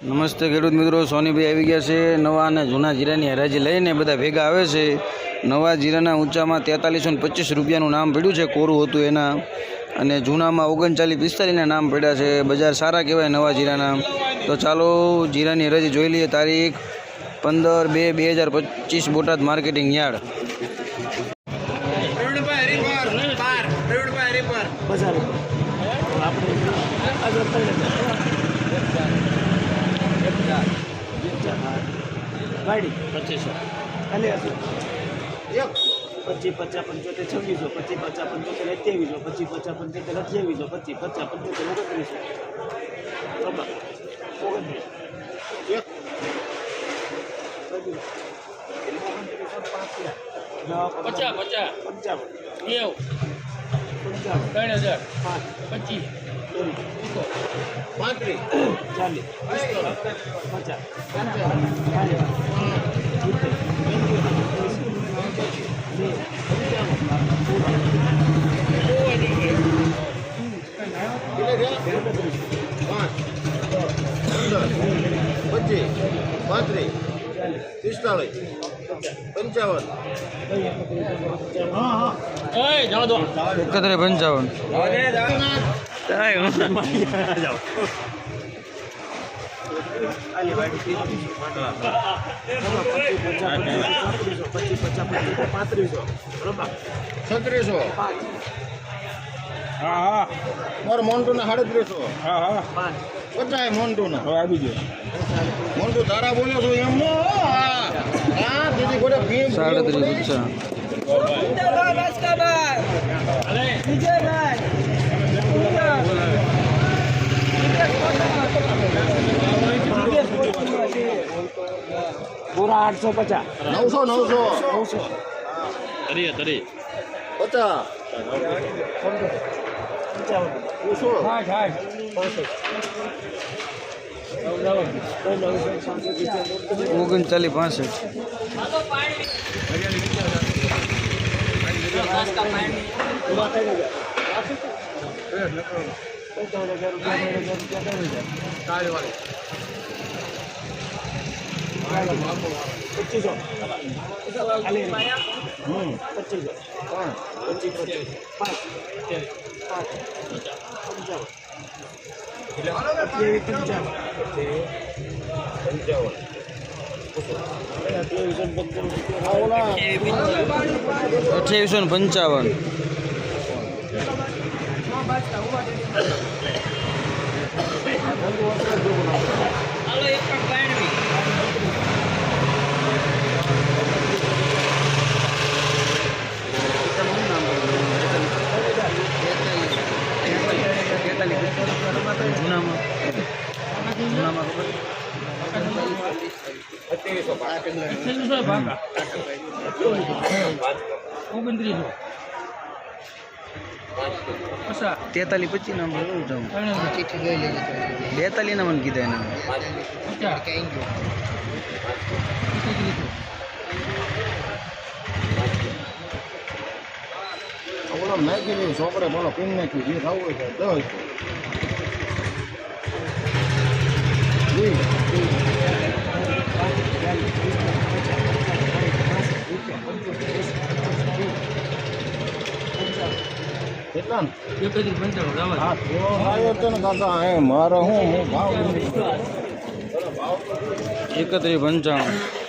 નમસ્તે ખેડૂત મિત્રો, સોનીભાઈ આવી ગયા છે નવા અને જૂના જીરાની હરાજી લઈને બધા ભેગા આવે છે. નવા જીરાના ઊંચામાં તેતાલીસો ને પચીસ રૂપિયાનું નામ પડ્યું છે, કોરું હતું એના. અને જૂનામાં ઓગણચાલીસ પિસ્તાલીસના નામ પડ્યા છે, બજાર સારા કહેવાય નવા જીરાના. તો ચાલો જીરાની હરાજી જોઈ લઈએ, તારીખ પંદર બે બે હજાર પચીસ, બોટાદ માર્કેટિંગ યાર્ડ. બજાર. ગાડી? પચીસો. ખાલી હશે પચીસ પચાસ પંચોતેર છવ્વીસો પચીસ પચાસ પંચોતેર અઠ્યાવીસો પચીસ પચાસ પંચોતેર અઠ્યાવીસો પચીસ પચાસ પંચોતેર ઓગણત્રીસો. બરાબર ઓગણત્રીસ. પચાસ પચાસ. પંચાવન. પંચાવન ત્રણ હજાર પાંચ પચીસ પાંત્રીસ ચાલીસ પચાસ ચાલીસ સિત્તેર પચીસ પાંત્રીસ પિસ્તાળીસ પંચાવન. એ જાઓ દો પંચાવન. પચીસ પચાસ પંચોતેર પાંત્રીસો બરોબર છત્રીસો. હા મારે મોન્ટુને સાડત્રીસો. પાંચ પચાય મોન્ટુને. આવી ગયો મોન્ટુ તારા બોલ્યો છો એમ નો. હા હા સાડત્રીસ અચ્છા. પૂરા આઠસો પચાસ. નવસો નવસો. નવસો. તરી તરી પચાસ. પંચાવન નવસો ઓગણચાલીસ પાસઠ. પચીસો પચીસો પચીસ પાંચ પાંચ પંચાવન પંચાવન અઠ્યાવીસો ને પંચાવન જૂનામાં જૂનામાં જૂનામાં ભાગા ઓગણત્રીસો પચાસ નામ બોલું જાઉં હજાર બેતાલીસ કીધા એના ઓલા દે છોકરે બોલો પીન નાખ્યું જે ખાવું હોય દસ વીસ કેટલા ને? એકત્રીસ પંચાવન રાવલ હા તો આવ્યો તો ને કાકા એ મારે હું એકત્રીસ પંચાવન